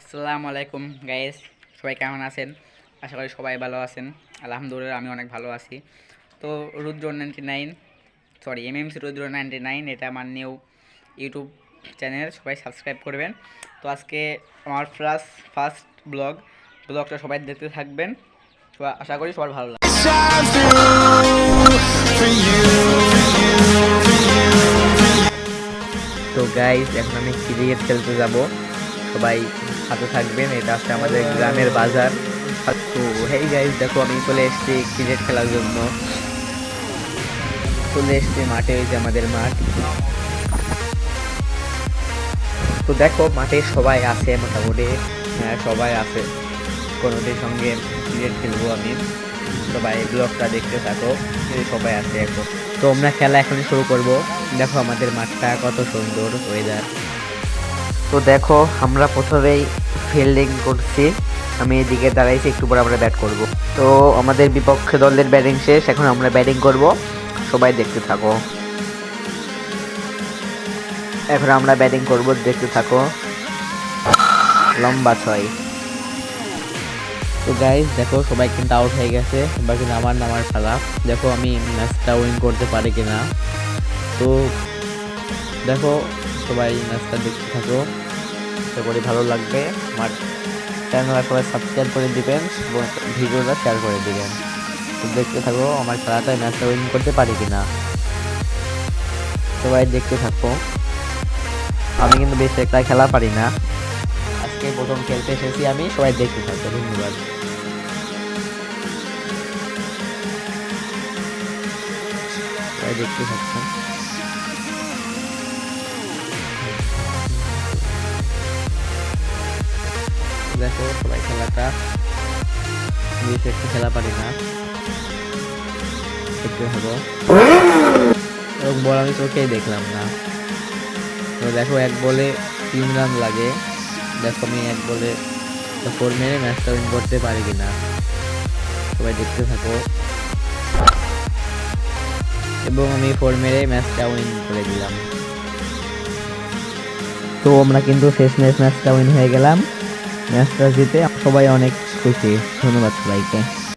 আসসালামু আলাইকুম গাইস সবাই কেমন আছেন? আশা করি সবাই ভালো আছেন। আলহামদুলিল্লাহ আমি অনেক ভালো আছি। তো Rudra ninety nine sorry MMC Rudra ninety nine এটা আমার নিউ ইউটিউব চ্যানেল সবাই সাবস্ক্রাইব করবেন। তো আজকে আমার প্লাস ফার্স্ট ব্লগ ব্লগটা সবাই দেখতে থাকবেন। তো আশা করি সবার ভালো you. তো গাইজ এখন আমি ক্রিকেট খেলতে যাব। সবাই সাথে থাকবেন, এটা হচ্ছে আমাদের গ্রামের বাজার। তো হেই গাইজ দেখো আমি চলে এসেছি ক্রিকেট খেলার জন্য। চলে এসেছি মাঠে যে আমাদের মাঠ। তো দেখো, মাঠে সবাই আছে মোটামুটি। হ্যাঁ সবাই আছে। কোনোটির সঙ্গে ক্রিকেট খেলব আমি। সবাই ব্লগটা দেখতে থাকো সবাই আছে এখন। তো আমরা খেলা এখনই শুরু করব। দেখো আমাদের মাঠটা কত সুন্দর ওয়েদার তো দেখো, আমরা প্রথমেই ফিল্ডিং করছি। আমি এদিকে দাঁড়াইছি, একটু পরে আমরা ব্যাট করব। তো আমাদের বিপক্ষ দলের ব্যাটিং শেষ, এখন আমরা ব্যাটিং করব। সবাই দেখতে থাকো। এখন আমরা ব্যাটিং করব, দেখতে থাকো। লম্বা ছয়। তো গাইজ দেখো, সবাই কিন্তু আউট হয়ে গেছে। এবার কিন্তু আমার নামার খেলা। দেখো, আমি ম্যাচটা উইন করতে পারি কিনা। তো দেখো সবাই ম্যাচটা দেখতে থাকো। আশা করি ভালো লাগবে। আমার চ্যানেল সবাই সাবস্ক্রাইব করে দিবেন এবং ভিডিওটা শেয়ার করে দিবেন। তো দেখতে থাকো, আমার খেলাটা ম্যাচটা উইন করতে পারি কিনা। সবাই দেখতে থাকো। আমি কিন্তু বেশি একটা খেলা পারি না। আজকে প্রথম খেলতে এসেছি আমি, সবাই দেখতে থাকো, ধন্যবাদ। দেখতে থাকছো দেখো সবাই খেলাটা। বেশি একটু খেলা পারি না। দেখতে থাকো এরকম বল আমি চোখেই দেখলাম না। তো দেখো এক বলে তিন রান লাগে। দেখো আমি এক বলে ফোর মেরে ম্যাচটা উইন করতে পারি কিনা। সবাই দেখতে থাকো। এবং আমি ফোর মেরে ম্যাচটা উইন করে দিলাম। তো আমরা কিন্তু শেষ ম্যাচ ম্যাচটা উইন হয়ে গেলাম। ম্যাচটা জিতে সবাই অনেক খুশি। ধন্যবাদ সবাইকে।